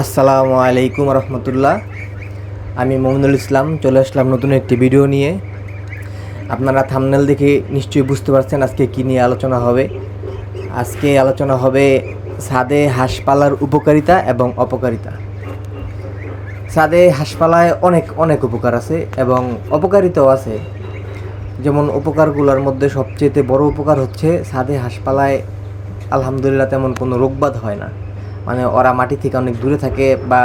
আসসালামু আলাইকুম রহমতুল্লাহ। আমি মমিনুল ইসলাম, চলে আসলাম নতুন একটি ভিডিও নিয়ে। আপনারা থামনেল দেখে নিশ্চয়ই বুঝতে পারছেন আজকে কী নিয়ে আলোচনা হবে। আজকে আলোচনা হবে সাদে হাঁসপালার উপকারিতা এবং অপকারিতা। সাদে হাঁসপালায় অনেক অনেক উপকার আছে এবং অপকারিতাও আছে। যেমন উপকারগুলোর মধ্যে সবচেয়ে বড় উপকার হচ্ছে সাদে হাঁসপালায় আলহামদুলিল্লাহ তেমন কোনো রোগবাদ হয় না। মানে ওরা মাটি থেকে অনেক দূরে থাকে বা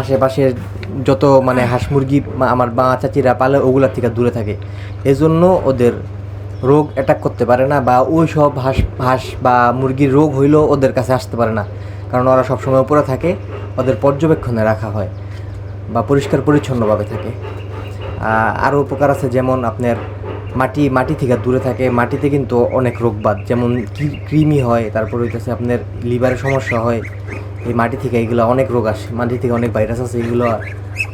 আশেপাশের যত মানে হাঁস মুরগি আমার মা, চাচিরা পালে ওগুলার থেকে দূরে থাকে। এজন্য ওদের রোগ অ্যাটাক করতে পারে না বা ওই সব হাঁস হাঁস বা মুরগির রোগ হইলেও ওদের কাছে আসতে পারে না। কারণ ওরা সবসময় উপরে থাকে, ওদের পর্যবেক্ষণে রাখা হয় বা পরিষ্কার পরিচ্ছন্নভাবে থাকে আরও উপকার আছে যেমন আপনার মাটি মাটি থেকে দূরে থাকে। মাটিতে কিন্তু অনেক রোগবাদ যেমন কৃমি হয়, তারপর হইতেছে আপনার লিভারের সমস্যা হয়। এই মাটি থেকে এগুলো অনেক রোগ আসে, মাটি থেকে অনেক ভাইরাস আছে এগুলো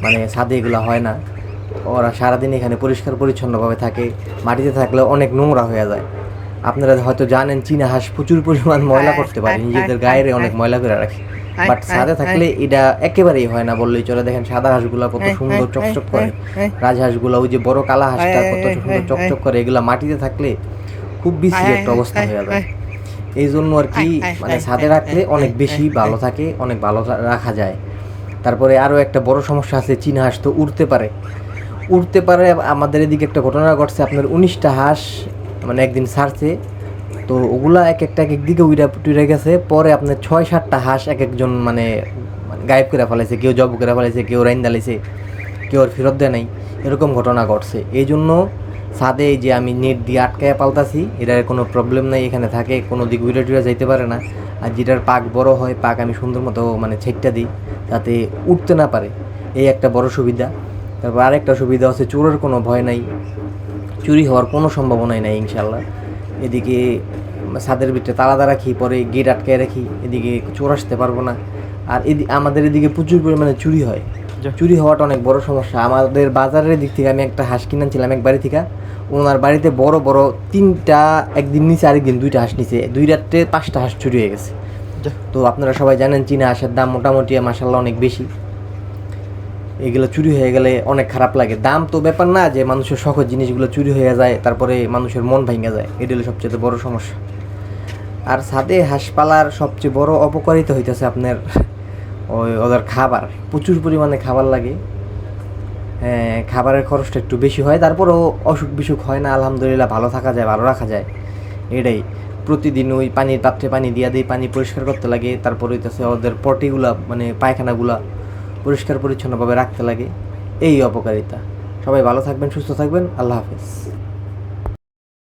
মানে ছাদে এগুলো হয় না। ওরা সারাদিন এখানে পরিষ্কার পরিচ্ছন্নভাবে থাকে। মাটিতে থাকলে অনেক নোংরা হয়ে যায়। আপনারা হয়তো জানেন চীনা হাঁস প্রচুর পরিমাণ ময়লা করতে পারে নিজেদের গায়ের অনেক ময়লা করে রাখে। বাট ছাদে থাকলে এটা একেবারেই হয় না বললেই চলে। দেখেন সাদা হাঁসগুলা কত সুন্দর চকচক করে। রাজহাঁসগুলা ওই যে বড় কালা হাঁসটা কত সুন্দর চকচক করে এগুলা মাটিতে থাকলে খুব বেশি একটা অবস্থা হয়ে যায়। এই জন্য আর কি মানে ছাদে রাখলে অনেক বেশি ভালো থাকে অনেক ভালো রাখা যায়। তারপরে আরও একটা বড় সমস্যা আছে চীনা হাঁস তো উড়তে পারে। উড়তে পারে আমাদের এদিকে একটা ঘটনা ঘটছে আপনার উনিশটা হাঁস মানে একদিন ছাড়ছে তো ওগুলা এক একটা এক একদিকে উইরা টুইরা গেছে, পরে আপনার ছয় সাতটা হাঁস এক একজন মানে মানে গায়েব করে ফেলাইছে, কেউ জব করে ফেলাইছে, কেউ রাইন দালাইছে কেউ আর ফেরত দেয় নাই, এরকম ঘটনা ঘটছে। এই জন্য ছাদে যে আমি নেট দিয়ে আটকায় পালতাছি, এটার কোনো প্রবলেম নাই, এখানে থাকে, কোনো দিক উইরা টুইরা যাইতে পারে না। আর যেটার পাক বড় হয়, পাক আমি সুন্দর মতো মানে ছেটটা দিই, যাতে উঠতে না পারে। এই একটা বড় সুবিধা। তারপর আরেকটা সুবিধা হচ্ছে, চোরের কোনো ভয় নাই। চুরি হওয়ার কোনো সম্ভাবনাই নাই ইনশাল্লাহ এদিকে ছাদের ভিতরে তালাদা রাখি পরে গেট আটকায় রাখি এদিকে চোর আসতে পারব না। আর এদি আমাদের এদিকে প্রচুর পরিমাণে চুরি হয়। চুরি হওয়াটা অনেক বড় সমস্যা। আমাদের বাজারের দিক থেকে আমি একটা হাঁস কিনেছিলাম এক বাড়ি থেকে। ওনার বাড়িতে বড় বড় তিনটা একদিন নিচে আরেকদিন দুইটা হাঁস নিচে। দুই রাত্রে পাঁচটা হাঁস চুরি হয়ে গেছে। তো আপনারা সবাই জানেন চীনা হাঁসের দাম মোটামুটি মাসাল্লাহ অনেক বেশি। এগুলো চুরি হয়ে গেলে অনেক খারাপ লাগে। দাম তো ব্যাপার না যে মানুষের শখের জিনিসগুলো চুরি হয়ে যায়, তারপরে মানুষের মন ভেঙে যায়। এটা হলো সবচেয়ে বড় সমস্যা। আর সাথে হাঁসপালার সবচেয়ে বড় অপকারিতা হইতেছে আপনার ওই ওদের খাবার। প্রচুর পরিমাণে খাবার লাগে। হ্যাঁ খাবারের খরচটা একটু বেশি হয়, তারপরেও অসুখ বিসুখ হয় না, আলহামদুলিল্লাহ ভালো থাকা যায়, ভালো রাখা যায়। এটাই। প্রতিদিন ওই পানির পাত্রে পানি দিয়া দিই পানি পরিষ্কার করতে লাগে, তারপর হইতেছে ওদের পটিগুলা মানে পায়খানাগুলা পরিষ্কার পরিচ্ছন্নভাবে রাখতে লাগে। এই অপকারিতা। সবাই ভালো থাকবেন সুস্থ থাকবেন। আল্লাহ হাফেজ।